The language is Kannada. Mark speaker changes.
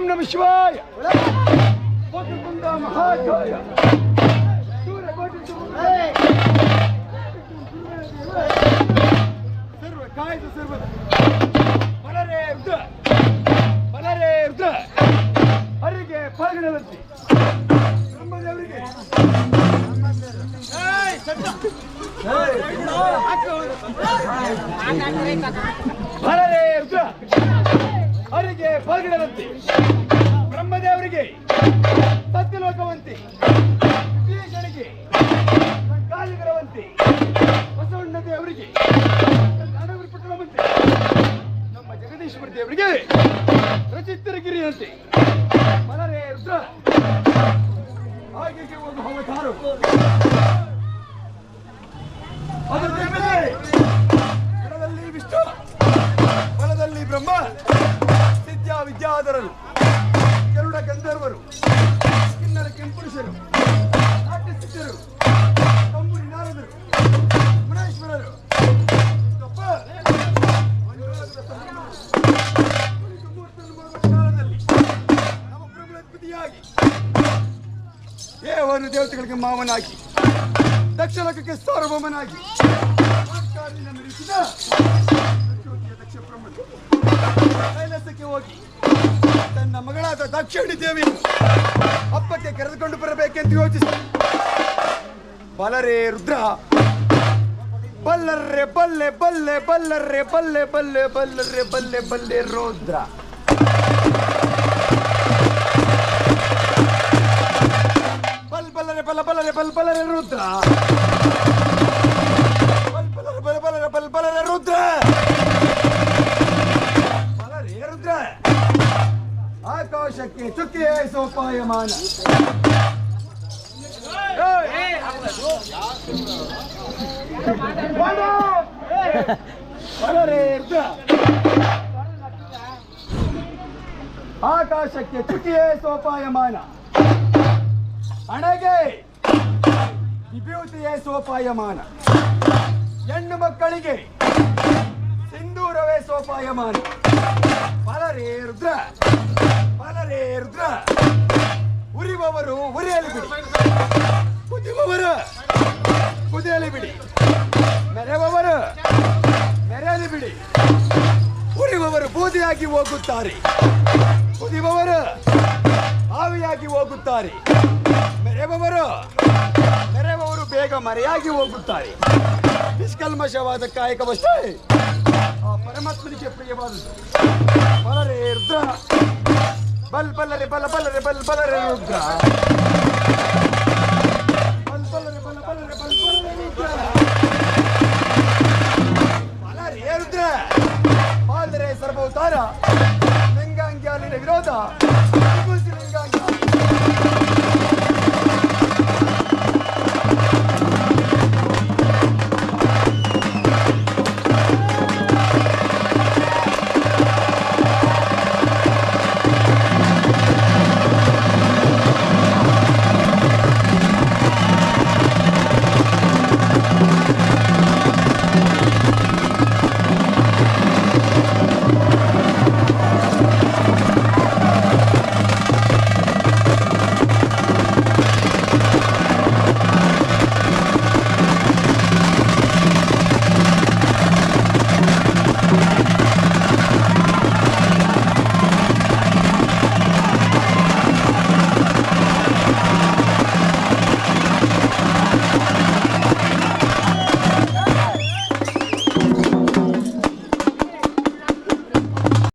Speaker 1: ಓಂ ನಮ ಶಿವಾಯ. ಸೂರ್ಯಕೋಟಿ ಸರ್ವ ಕಾಯ್ದು ಸರ್ವ ಬಲರೇ ರುದ್ರ. ಬಲರೇ ರುದ್ರ ಹರಿಗೆ ಫಲಗಣವಂತಿ ಬ್ರಹ್ಮದೇವರಿಗೆ. ಬಲರೇ ರುದ್ರ ಹರಿಗೆ ಫಲಗಣವಂತಿ ಬ್ರಹ್ಮದೇವರಿಗೆ ಸತ್ಯಲೋಕವಂತಿ ವಿಭೀಷಣಿಗೆ ಕಾಲಿಗರವಂತಿ ಬಸವಣ್ಣ ದೇವರಿಗೆ ಪಟ್ಟಣವಂತಿ ನಮ್ಮ ಜಗದೀಶ್ವರ ದೇವರಿಗೆ ರಚಿತ್ತರಗಿರಿಯಂತೆ ಮಲರೇ ರುದ್ರ. ಹಾಗೆ ಒಂದು ಹವತಾರು ಅದರ ಮೇಲೆ ವಿಷ್ಣು, ಬಲದಲ್ಲಿ ಬ್ರಹ್ಮ ವಿದ್ಯಾ ವಿದ್ಯಾಧರರು. ಗರುಡ ಗಂಧರ್ವರು ಕಿನ್ನರ ಕೆಂಪುರುಷರು ನಾಟ್ಯ ಸಿದ್ಧರು ತಂಬುರಿ ನಾರದರು ಮುನೇಶ್ವರರು ನಮ್ಮ ಪ್ರಭುತ್ಪತಿಯಾಗಿ ದೇವರು ದೇವತೆಗಳಿಗೆ ಮಾವನಾಗಿ, ದಕ್ಷ ಲೋಕಕ್ಕೆ ಸಾರ್ವಭೌಮನಾಗಿ ದಕ್ಷ ಬ್ರಹ್ಮನು ಕೈಲಾಸಕ್ಕೆ ಹೋಗಿ ಮಗಳಾದ ದಾಕ್ಷಾಯಣಿ ದೇವಿಯನ್ನು ಹಬ್ಬಕ್ಕೆ ಕರೆದುಕೊಂಡು ಬರಬೇಕೆಂದು ಯೋಚಿಸಿ ಬಲರೇ ರುದ್ರ ಬಲ್ಲರ್ರೆ ಬಲ್ಲೆ ಬಲ್ಲೆ ಬಲ್ಲರ್ರೆ ಬಲ್ಲೆ ಬಲ್ಲೆ ಬಲ್ಲರ್ರೆ ಬಲ್ಲೆ ಬಲ್ಲೆ ರುದ್ರ ಬಲ್ ಬಲ್ಲರೆ ಬಲ ಬಲ್ಲರೆ ಬಲ್ ಬಲ್ಲರೆ ರುದ್ರ ಆಕಾಶಕ್ಕೆ ಚುಕ್ಕೆ ಸೋಪಾಯಮಾನ ಏಯ್! ಬಾಣ! ಬಲರೇ ರುದ್ರ ಆಕಾಶಕ್ಕೆ ಚುಕ್ಕಿಯೇ ಸೋಪಾಯಮಾನ ಹಣೆಗೆ ವಿಭೂತಿಯೇ ಸೋಪಾಯಮಾನ ಹೆಣ್ಣು ಮಕ್ಕಳಿಗೆ ಸಿಂಧೂರವೇ ಸೋಪಾಯಮಾನ ಬಲರೇ ರುದ್ರ ಬಲರೇ ರುದ್ರ ಉರಿಬವರು ಉರಿಯಲಿ ಬಿಡಿ. ಕುದಿಯುವವರು ಕುದಿಯಲಿ ಬಿಡಿ. ಮೆರೆಯುವವರು ಮೆರೆಯಲಿ ಬಿಡಿ. ಉರಿಯುವವರು ಬೂದಿಯಾಗಿ ಹೋಗುತ್ತಾರೆ. ಕುದಿಯುವವರು ಆವಿಯಾಗಿ ಹೋಗುತ್ತಾರೆ. ಮೆರೆಯುವವರು ಮೆರೆಯುವವರು ಬೇಗ ಮರೆಯಾಗಿ ಹೋಗುತ್ತಾರೆ. ನಿಷ್ಕಲ್ಮಶವಾದ ಕಾಯಕವಷ್ಟೇ. ಆ ಪರಮಾತ್ಮನಿಗೆ ಪ್ರಿಯವಾದದ್ದು ರುದ್ರ. ಬಲ್ ಬಲ್ಲರೆ ಬಲ ಬಲ್ಲರೆ ಬಲ್ ಬಲರೆ ರುದ್ರ. ಬಲ್ ಬಲ್ಲರೆ ಬಲ ಬಲ್ಲರೆ ಬಲ್ ಬಲ್ಲರೆ ರುದ್ರ. ಬಲರೇ ರುದ್ರ. ಬಾಲರೆ ಸರ್ವತಾರ ಲಿಂಗಾಂಗ್ಯಾಲಿನ ವಿರೋಧ.